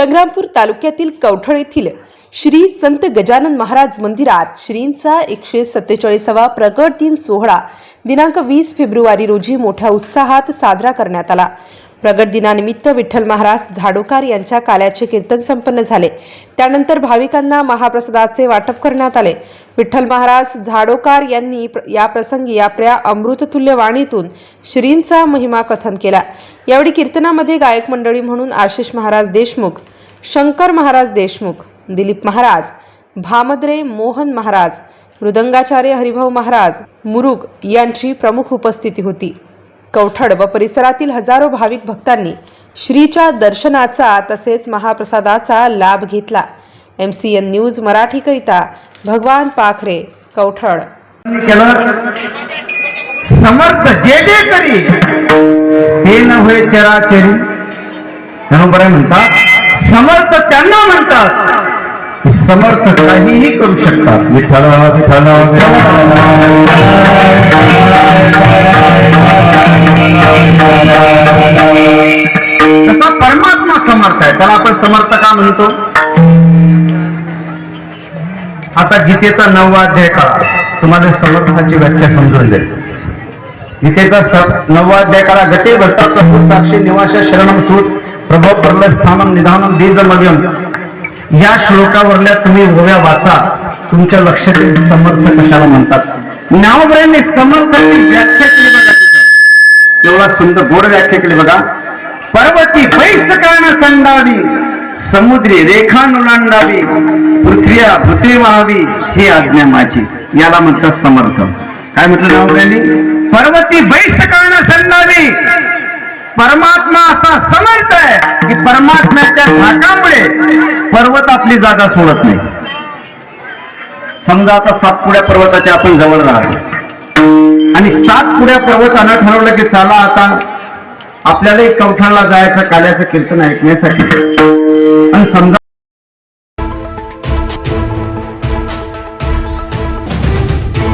संग्रामपूर तालुक्यातील कवठळ येथील श्री संत गजानन महाराज मंदिरात श्रींचा एकशे सत्तेचाळीसावा प्रगट दिन सोहळा दिनांक वीस फेब्रुवारी रोजी मोठ्या उत्साहात साजरा करण्यात आला. प्रगट दिनानिमित्त विठ्ठल महाराज झाडोकार यांच्या काल्याचे कीर्तन संपन्न झाले. त्यानंतर भाविकांना महाप्रसादाचे वाटप करण्यात आले. विठ्ठल महाराज झाडोकार यांनी या प्रसंगी आपल्या अमृततुल्य वाणीतून श्रींचा महिमा कथन केला. यावेळी कीर्तनामध्ये गायक मंडळी म्हणून आशिष महाराज देशमुख शंकर महाराज देशमुख दिलीप महाराज भामद्रे मोहन महाराज मृदंगाचार्य हरिभाऊ महाराज मुरुग यांची प्रमुख उपस्थिती होती. कवठड व परिसरातील हजारो भाविक भक्तांनी श्रीच्या दर्शनाचा तसेच महाप्रसादाचा लाभ घेतला. एम सी एन न्यूज मराठीकरिता भगवान पाखरे कवठळ. समर्थ जे जे करी ते न होय चराचरी म्हणून बरं म्हणतात? समर्थ त्यांना म्हणतात. समर्थ काहीही करू शकतात. विठ्ठल विठ्ठल. तसा परमात्मा समर्थ आहे. त्याला आपण समर्थ का म्हणतो? आता गीतेचा नववा अध्याय काळा तुम्हाला समर्थाची व्याख्या समजून देईल. गीतेचा नववा अध्याय काळा गटे भट्टा साक्षी निवास शरणम सूत प्रभो परल स्थानम निधानम बीज मध्यम या श्लोकावरल्या तुम्ही ओव्या वाचा. तुमच्या लक्षात समर्थ कशाला म्हणतात. नावबऱ्यांनी समर्थाची व्याख्या केली बघा एवढा सुंदर गोड व्याख्या केली बघा. पर्वती पैसकान संडावी समुद्री रेखा नुलांडावी पृथ्वी पृथ्वी व्हावी ही आज्ञा माझी. याला म्हणतात समर्थ काय म्हटलं पर्वती बैसकान संडावी. परमात्मा असा समर्थ आहे की परमात्म्याच्या धाकामुळे पर्वत आपली जागा सोडत नाही. समजा आता सातपुड्या पर्वताच्या आपण जवळ राहतो. आणि सातपुड्या पर्वतानं ठरवलं की चला आता आपल्याला एक कवठाला जायचं काल्याचं कीर्तन ऐकण्यासाठी. आणि समजा